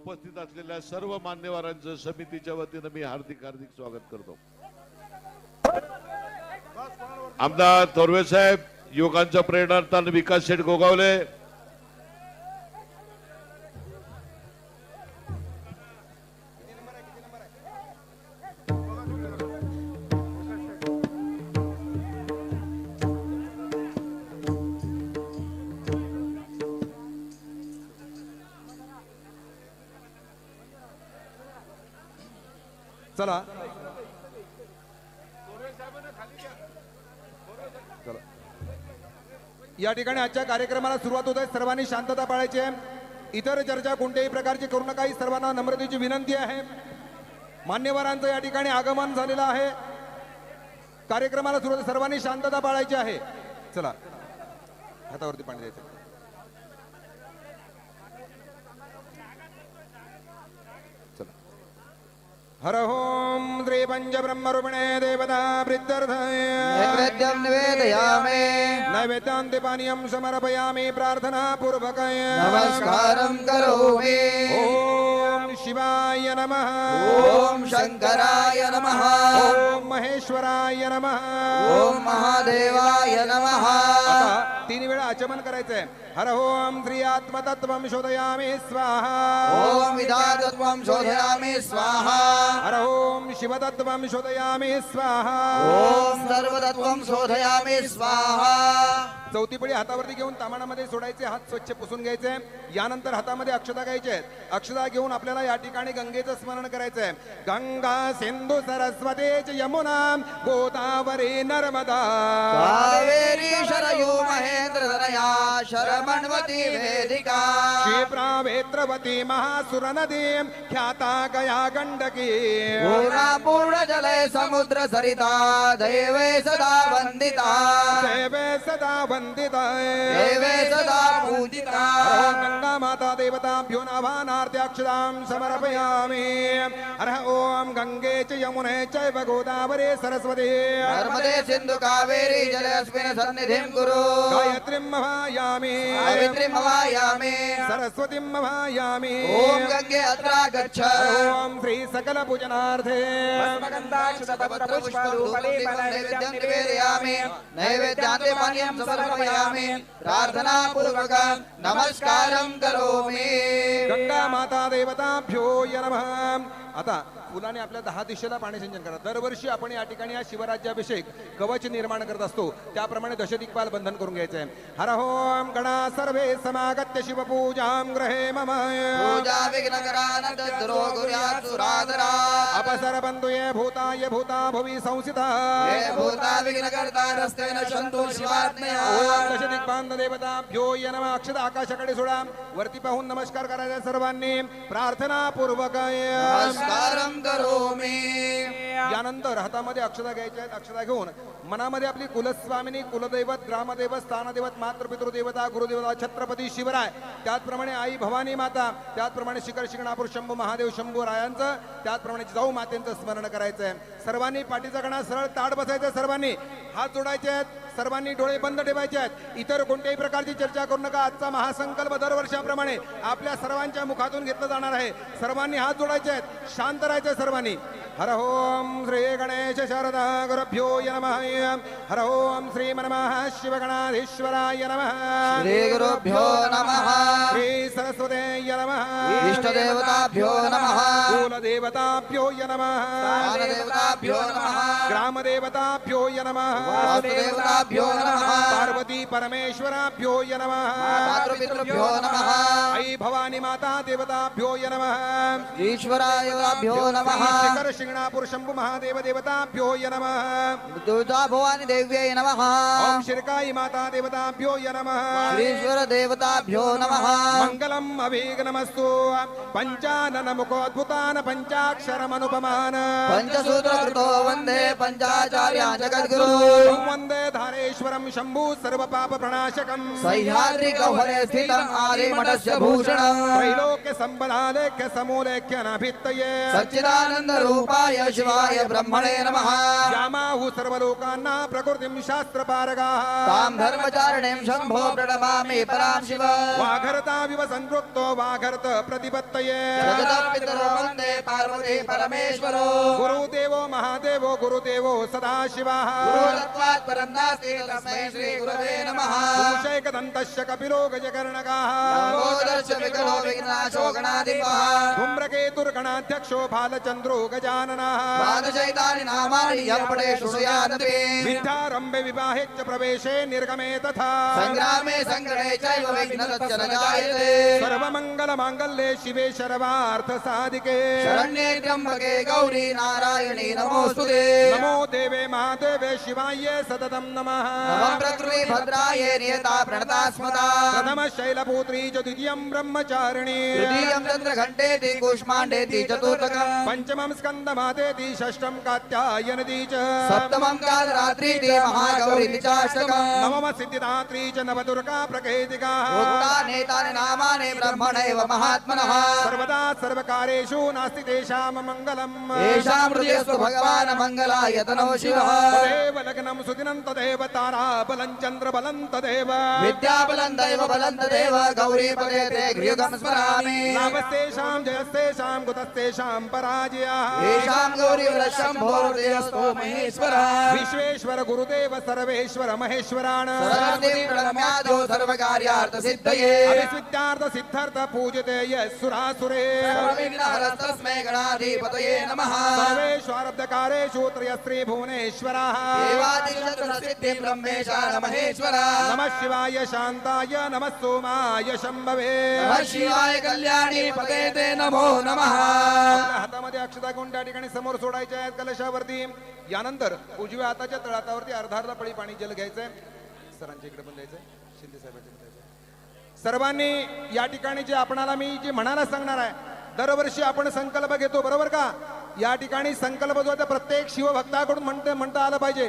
उपस्थित असलेल्या सर्व मान्यवरांचं समितीच्या वतीनं मी हार्दिक हार्दिक स्वागत करतो. आमदार थोरवे साहेब युवकांच्या प्रेरणार्थान विकास शेठ गोगावले. चला. चला. या ठिकाणी आजच्या कार्यक्रमाला सुरुवात होत आहे. सर्वांनी शांतता पाळायची आहे. इतर चर्चा कोणत्याही प्रकारची करू नका. ही सर्वांना नम्रतेची विनंती आहे. मान्यवरांचं या ठिकाणी आगमन झालेलं आहे. कार्यक्रमाला सुरुवात सर्वांनी शांतता पाळायची आहे. चला. हातावरती पाणी द्यायचं. हर ओम श्री पंच ब्रह्मरूपिणे देवता प्रित्यर्थाय। नैवेद्यं निवेदयामि। समर्पयामि प्रार्थना पूर्वकाय नमस्कारं करोमि। ओम शिवाय नमः। ॐ शङ्कराय नमः। महेश्वराय नमः ॐ महादेवाय नमः आता तीन वेळा आचमन करायचंय हर ओम श्री आत्मतत्वं शोधयामि स्वाहा ॐ विधातत्वं शोधयामि स्वाहा हर ओम शिवतत्वं शोधयामि स्वाहा ॐ सर्वतत्वं शोधयामि स्वाहा चौथी पडी हातावरती घेऊन तामाणामध्ये सोडायचे हात स्वच्छ पुसून घ्यायचे. यानंतर हातामध्ये अक्षता घ्यायचे. आहेत अक्षता घेऊन आपल्याला या ठिकाणी गंगेचं स्मरण करायचंय. गंगा सिंधू सरस्वती यमुना गोदावरी नर्मदा. कावेरी शरयू महेन्द्रधनया शरमण्वती वेदिका. क्षिप्रा वेत्रवती महासुर नदी ख्याता गया गंडकी. पूर्णा पूर्णजले समुद्र सरिता दैवे सदा वन्दिता. देवे सदा गंगा माता देवताभ्यो नभानार्त्याक्षदां समर्पयामि हरः ॐ गङ्गे च यमुने चैव गोदावरे सरस्वती नर्मदे सिन्धु कावेरी जलेऽस्मिन् सन्निधिं कुरु गायत्रीं महायामि सावित्रीं हवायामि सरस्वतीं महायामि ॐ गङ्गे अत्रा गच्छ ॐ श्री सकल पूजनार्थे नैवेद्यान्ते पानीयं समर्पयामि प्रार्थनापूर्वकं नमस्कारं करोमि गंगा माता देवताभ्यो य नमः आता फुलाने आपल्या दहा दिशेला पाणी सिंचन करा. दरवर्षी आपण या ठिकाणी हा शिवराज्याभिषेक कवच निर्माण करत असतो. त्याप्रमाणे दशदिक्पाल बंधन करून घ्यायचंय. हर होम गणा सर्वे समागत्य शिवपूजां ग्रहे मम. अपसर बंधुये भूताय भूता भुवि संसिता. दशदिक्पाल देवताभ्यो य नमः अक्षत आकाशाकडे सोडा वरती पाहून नमस्कार करायचा सर्वांनी. प्रार्थना पूर्वक नमस्कारं करोमि. यानंतर हातामध्ये अक्षता घ्यायच्या आहेत अक्षता घेऊन मनामध्ये आपली कुलस्वामिनी कुलदैवत ग्रामदैवत स्थानदैवत मातृपितृदेवता गुरुदेवता छत्रपती शिवराय. त्याचप्रमाणे आई भवानी माता त्याचप्रमाणे शिखर शिंगणापूर शंभू महादेव शंभू रायांचं त्याचप्रमाणे जाऊ मातेंचं स्मरण करायचं आहे सर्वांनी पाठीचा कणा सरळ ताड बसायचं सर्वांनी. हात जोडायचे आहेत. सर्वांनी डोळे बंद ठेवायचे आहेत. इतर कोणत्याही प्रकारची चर्चा करू नका. आजचा महासंकल्प दरवर्षाप्रमाणे आपल्या सर्वांच्या मुखातून घेतला जाणार आहे. सर्वांनी हात जोडायचे आहेत. शांत राहायचे सर्वांनी. हर ओम श्री गणेश शारदा गुरुभ्यो नमः. हर ओम श्री मनमः शिवगणाधीश्वराय नमः. श्रीगुरुभ्यो नमः. श्री सरस्वते नमः इष्टदेवताभ्यो नमः कुलदेवताभ्यो य नमः दानदेवताभ्यो नमः ग्रामदेवताभ्यो य नमः वासुदेवताभ्यो नमः पार्वती परमेश्वराभ्यो य नमः मातृपितृभ्यो नमः आई भवानी माता देवताभ्यो य नमः ईश्वरायोगाभ्यो नमः शिखर शिंगणापूर शंभू महादेव देवताभ्यो य नमः दुर्गा भवानी देव्यै नमः ओम शिरकाई माता देवताभ्यो य नमः श्रीश्वर देवताभ्यो नमः मङ्गलम् అవేగనమస్తు పంచాననముఖోద్భుతాన పంచాక్షరమనుపమాన పంచసూత్రకృతో వందే పంచాచార్య జగద్గురు వందే धारेश्वरं शम्भु सर्वपाप प्रणाशकम् सह्याद्रिगह्वरे स्थितम् आदिमठस्य भूषणम् त्रैलोक्य सम्बलालेख्य समूलेख्य नभित्तये सच्चिदानन्दरूपाय शिवाय ब्रह्मणे नमः। यामाहु सर्वलोकांना प्रकृतीं शास्त्रपारगाः। तां धर्मचारिणीं शम्भो प्रणमामि परां शिव। वाघरताविव संवृत्तो वाघरत प्रतिपत्तये। जगदपितरो वन्दे पार्वती परमेश्वरो। गुरुदेवो महादेवो गुरुदेवो सदाशिवः। गुरुतत्त्वात् परं नास्ति पुरुषैकदन्तस्य कपिलो गजकर्णकाः लम्बोदरस्य विकलो विघ्नाशो गणाधिपः धूम्रकेतुर्गणाध्यक्षो भालचन्द्रो गजाननः द्वादशैतानि नामानि यः पठे शृणुयादपि विद्यारम्भे विवाहे च प्रवेशे निर्गमे तथा। सङ्ग्रामे जायते। सर्वमङ्गलमाङ्गल्ये शिवे शर्वार्थसाधिके। शरण्ये त्र्यम्बके गौरी नारायणी नमोऽस्तु नमो देवे महादेवे शिवाय सततं नमः। भद्राय नियता प्रणता स्मता। प्रथम शैलपुत्री च द्वितीयं ब्रह्मचारिणी। तृतीयं चन्द्रघण्टेति कूष्माण्डेति चतुर्थकम्। पञ्चमं स्कन्दमातेति षष्ठं कात्यायनदी च। सप्तमं कालरात्रीति महागौरीति चाष्टकम् नवम सिद्धिदात्री च नवदुर्गा प्रकेतिकाः। उक्तानेतानि नामानि ब्रह्मणैव महात्मनः। सर्वदा सर्वकारेषु नास्ति तेषां मङ्गलम्। येषां हृदयस्तु भगवान् मङ्गलाय तनो शिवः। तदेव लग्नं सुदिनं तदेव तारा बलं चन्द्र बलं तदेव विद्याबलं दैव बलं तदेव गौरीपदे ते गृयुगं स्मरामि। लाभस्तेषां जयस्तेषां कुतस्तेषां पराजयः। येषां गौरीवरशम्भो हृदयस्थो महेश्वरः। विश्वेश्वर गुरुदेव सर्वेश्वर महेश्वरान् सरस्वती प्रणम्यादो सर्वकार्यार्थसिद्धये। अभिस्विद्यार्थ सिद्धार्थ पूजते यः सुरासुरे। सर्वविघ्नहरस्तस्मै गणाधिपतये नमः। सर्वेष्वारब्धकारेषु त्रयस्त्री भुवनेश्वराः देवादिशत्रसिद्धिं ब्रह्मेशान महेश्वरः नमः शिवाय शान्ताय नमः सोमाय शम्भवे। नमः शिवाय कल्याणी पदे ते नमो नमः। हातामध्ये अक्षता घेऊन त्या ठिकाणी समोर सोडायच्या आहेत कलशावरती? यानंतर उजव्या हाताच्या तळातावरती अर्धा अर्धा पळी पाणी जल घ्यायचंय. सरांच्या इकडे पण द्यायचंय. शिंदे साहेबांच्या. सर्वांनी या ठिकाणी जे आपणाला मी जे म्हणायला सांगणार आहे दरवर्षी आपण संकल्प घेतो बरोबर का? या ठिकाणी संकल्प जो आहे प्रत्येक शिवभक्ताकडून म्हणते म्हणता आलं पाहिजे.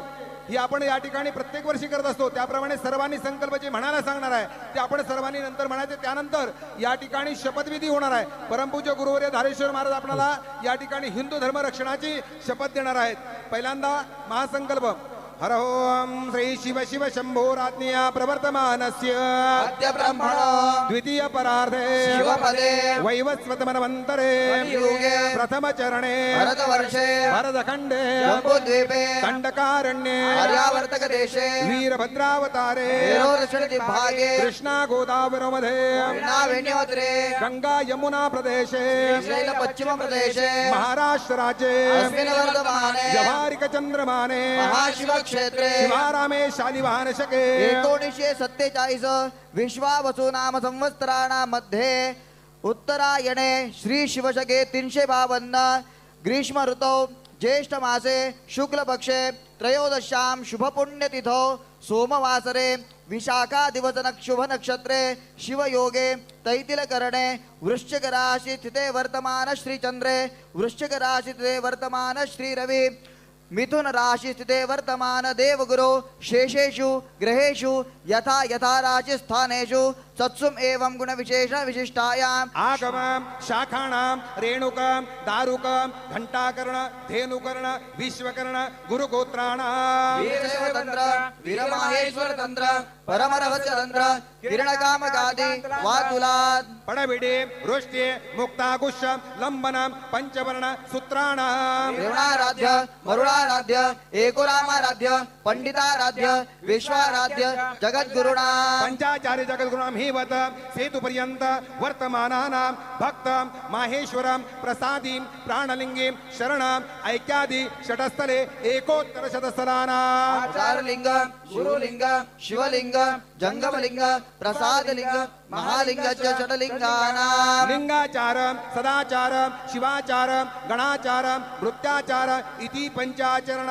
ही आपण या ठिकाणी प्रत्येक वर्षी करत असतो. त्याप्रमाणे सर्वांनी संकल्प जे म्हणायला सांगणार आहे ते आपण सर्वांनी नंतर म्हणायचे. त्यानंतर या ठिकाणी शपथविधी होणार आहे. परमपूज्य गुरुवर्य धारेश्वर महाराज आपल्याला या ठिकाणी हिंदू धर्म रक्षणाची शपथ देणार आहेत. पहिल्यांदा महासंकल्प. हर ओम श्री शिव शिव शंभो राज्ञया प्रवर्तमानस्य। अद्य ब्रह्मणो। द्वितीय परार्धे। शिवपदे। वैवस्वत मनवंतरे कलियुगे। प्रथम चरणे भरतवर्षे। भरतखंडे जम्बूद्वीपे दंडकारण्ये आर्यावर्तक देशे वीरभद्रावतारे। भागे कृष्णा गोदावरीमध्ये वीणावेण्योत्रे गंगा यमुना प्रदेशे। पश्चिम प्रदेशे महाराष्ट्र राज्ये। व्यवहारिक चंद्रमाने महाशिव क्षेत्रे शिवारामे शालिवाहन शके एकोणीसशे सत्तेचाळीस विश्वावसु नाम संवत्सराणा मध्ये उत्तरायणे श्री शिवशके तीनशे बावन्न ग्रीष्म ऋतौ ज्येष्ठ मासे शुक्ल पक्षे त्रयोदशां शुभपुण्यतिथौ सोमवासरे विशाखा दिवस शुभ नक्षत्रे शिवयोगे तैतिलकरणे वृश्चिक राशि स्थिते वर्तमान श्रीचंद्रे वृश्चिक राशि स्थिते वर्तमान श्री रवि మిథున రాశిస్థితే వర్తమాన దేవగురు శేషేషు గ్రహేషు యథా యథా రాశి స్థానేషు సత్సుం ఏవం గుణ విశేష విశిష్టాయాం ఆగమం శాఖాణం రేణుకం దారుకం ఘంటాకరణ ధేనుకరణ విశ్వకరణ గురుగోత్రాణ వీరశివ తంత్ర పరమరహస్య తంత్ర तंत्र किरणकामगादि वातुलात् पडबिडे रोष्टे मुक्ताकुश लंबनम पंचवर्ण सूत्राणाम। रेवणाराध्य मरुणाराध्य एकुरामाराध्य पंडिताराध्य विश्वाराध्य जगद्गुरुणा। पंचाचार्य जगद्गुणाम ही वत सेतु पर्यंत वर्तमानानां भक्त माहेश्वरम प्रसादीं प्राणलिंगीं शरणम ऐक्यादि षटस्थले एकोत्तर शतस्थलानां आचारलिंग ಗುರುಲಿಂಗ ಶಿವಲಿಂಗ ಜಂಗಮಲಿಂಗ ಪ್ರಸಾದಲಿಂಗ महालिंग च षटलिंगानां लिंगाचार सदाचार शिवाचार गणाचार वृत्याचार इति पंचाचरण.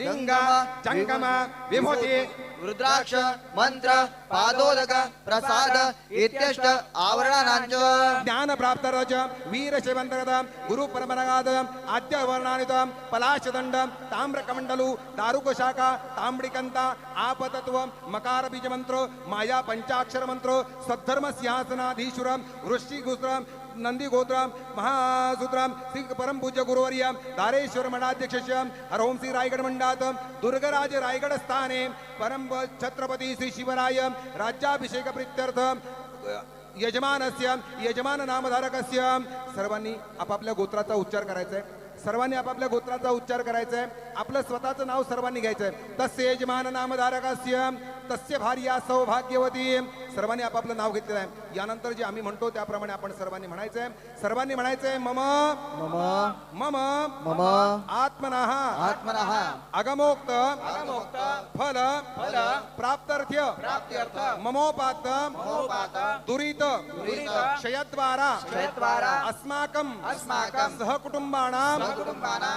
लिंग जंगम विभूती रुद्राक्ष मंत्र पादोदक प्रसाद इत्यष्ट आवरणांच ज्ञान प्राप्त रज वीर शेवंतगत गुरु परंपरागत आद्य वर्णानित पलाशदंड ताम्रकमंडलू दारुक शाखा तांबडिकंता आपतत्व मकार बीज मंत्र माया पंचाक्षर अक्षर मंत्र सद्धर्म सिंहासनाधीशुराम सिंहासनाधीश्वरम नंदीगोत्राम महासुत्राम महासूत्रम परम पूज्य गुरुवर्य धारेश्वर मठाध्यक्ष हर ओम श्री रायगड मंडात दुर्गराज रायगड स्थाने परम छत्रपती श्री शिवराय राज्याभिषेक प्रित्यर्थ यजमानस्य यजमान नामधारकस्य सर्वांनी आपापल्या गोत्राचा उच्चार करायचा आहे सर्वांनी आपापल्या गोत्राचा उच्चार करायचा आहे आपलं स्वतःचं नाव सर्वांनी घ्यायचं आहे तस्य यजमान नामधारकस्य तस्य भार्या सौभाग्यवती. सर्वांनी आपापलं नाव घेतलेलं आहे. यानंतर जे आम्ही म्हणतो त्याप्रमाणे आपण सर्वांनी म्हणायचं आहे सर्वांनी म्हणायचं आहे मम मम मम मम आत्मनः आत्मनः. अगमोक्त फल प्राप्तर्थ्य ममोपात दुरित क्षयद्वारा क्षयद्वारा अस्माकं अस्माकं सहकुटुंबानां सहकुटुंबानां